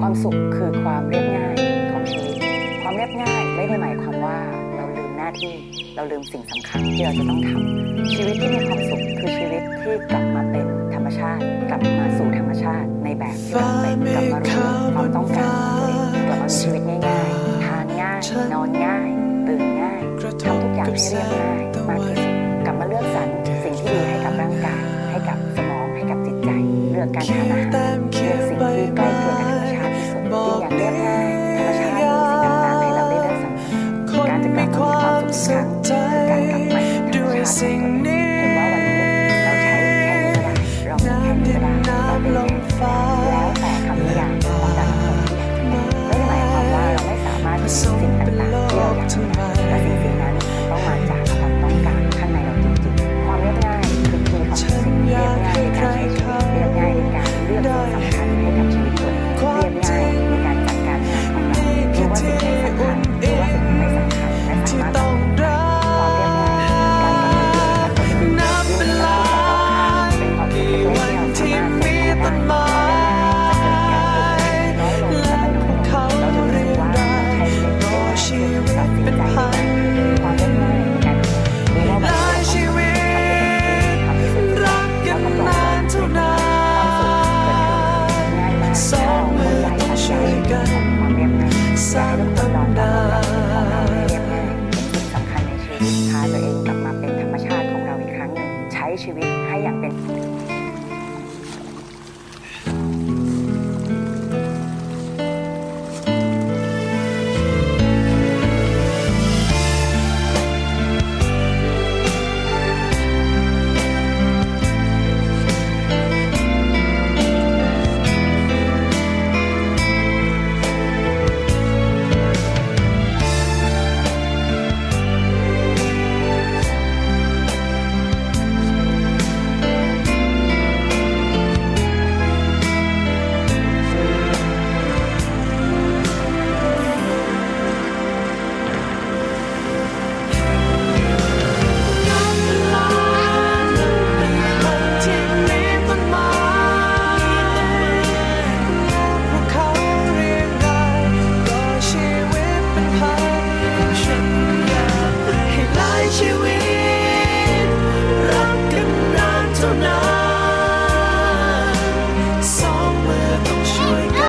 ความสุขคือความเรียบง่ายของชีวิต ความเรียบง่ายไม่ได้หมายความว่าเราลืมหน้าที่ เราลืมสิ่งสำคัญที่เราจะต้องทำชีวิตที่มีความสุขคือชีวิตที่กลับมาเป็นธรรมชาติ กลับมาสู่ธรรมชาติในแบบที่เราเป็นกลับมารู้ความต้องการตัวเองกลับมาชีวิตง่ายๆทานง่ายนอนง่าย ตื่นง่ายทำทุกอย่างให้เรียบง่ายมากที่สุดกลับมาเลือกสรรสิ่งที่ดีให้กับร่างกายให้กับสมองให้กับจิตใจ เลือกการทานอาหารเลือกสิ่งที่ใกล้เคียงกัน Đi. ต้นไม้และเขาเรียกได้รอชีวิตเป็นพันได้ชีวิต รักกันนานเท่านานสองมือต้องช่วยกันสร้างตำนานชีวิตพาตัวเองกลับมาเป็นธรรมชาติของเราอีกครั้งหนึ่งใช้ชีวิตให้อย่างเป็น